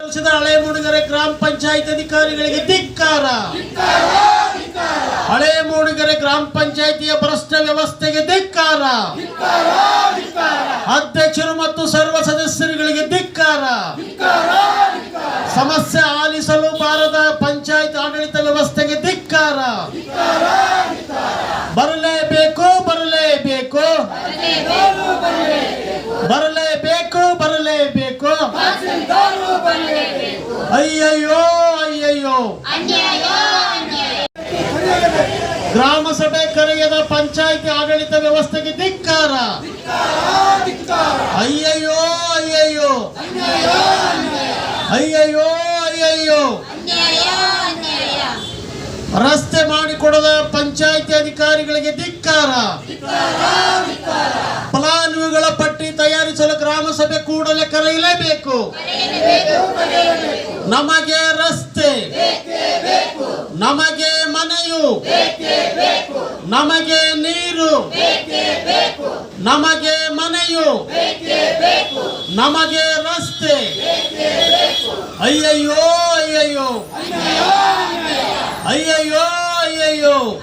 ಕೆಲಸದ ಹಳೆ ಮೂಡಿಗೆರೆ ಗ್ರಾಮ ಪಂಚಾಯತ್ ಅಧಿಕಾರಿಗಳಿಗೆ ಧಿಕ್ಕಾರ. ಹಳೆ ಮೂಡಿಗೆರೆ ಗ್ರಾಮ ಪಂಚಾಯತಿಯ ಭ್ರಷ್ಟ ವ್ಯವಸ್ಥೆಗೆ ಧಿಕ್ಕಾರ. ಅಧ್ಯಕ್ಷರು ಮತ್ತು ಸರ್ವ ಸದಸ್ಯರುಗಳಿಗೆ ಧಿಕ್ಕಾರ. ಸಮಸ್ಯೆ ಆಲಿಸಲು ಬಾರದ ಪಂಚಾಯತ್ ಆಡಳಿತ ವ್ಯವಸ್ಥೆಗೆ ಧಿಕ್ಕಾರ. ಬರಲೇಬೇಕು ಬರಲೇಬೇಕು ಬರಲೇಬೇಕು ಬರಲೇಬೇಕು ಅಯ್ಯಯ್ಯೋ ಅಯ್ಯಯ್ಯೋ. ಗ್ರಾಮ ಸಭೆ ಕರೆಯದ ಪಂಚಾಯತಿ ಆಡಳಿತ ವ್ಯವಸ್ಥೆಗೆ ಧಿಕ್ಕಾರ. ಅಯ್ಯಯ್ಯೋ ಅಯ್ಯಯ್ಯೋ. ಅಯ್ಯಯ್ಯೋ ಅಯ್ಯಯ್ಯೋ. ರಸ್ತೆ ಮಾಡಿಕೊಡದ ಪಂಚಾಯತಿ ಅಧಿಕಾರಿಗಳಿಗೆ ಧಿಕ್ಕಾರ. ಫಲಾನುಭವಿಗಳ ಪಟ್ಟಿ ತಯಾರಿಸಲು ಗ್ರಾಮ ಸಭೆ ಕೂಡಲೇ ಕರೆಯಲೇಬೇಕು. ನಮಗೆ ರಸ್ತೆ. ನಮಗೆ ಮನೆಯು. ನಮಗೆ ನೀರು. ನಮಗೆ ಮನೆಯು. ನಮಗೆ ರಸ್ತೆ. ಅಯ್ಯಯ್ಯೋ ಅಯ್ಯಯ್ಯೋ. ಅಯ್ಯಯ್ಯೋ ಅಯ್ಯಯ್ಯೋ.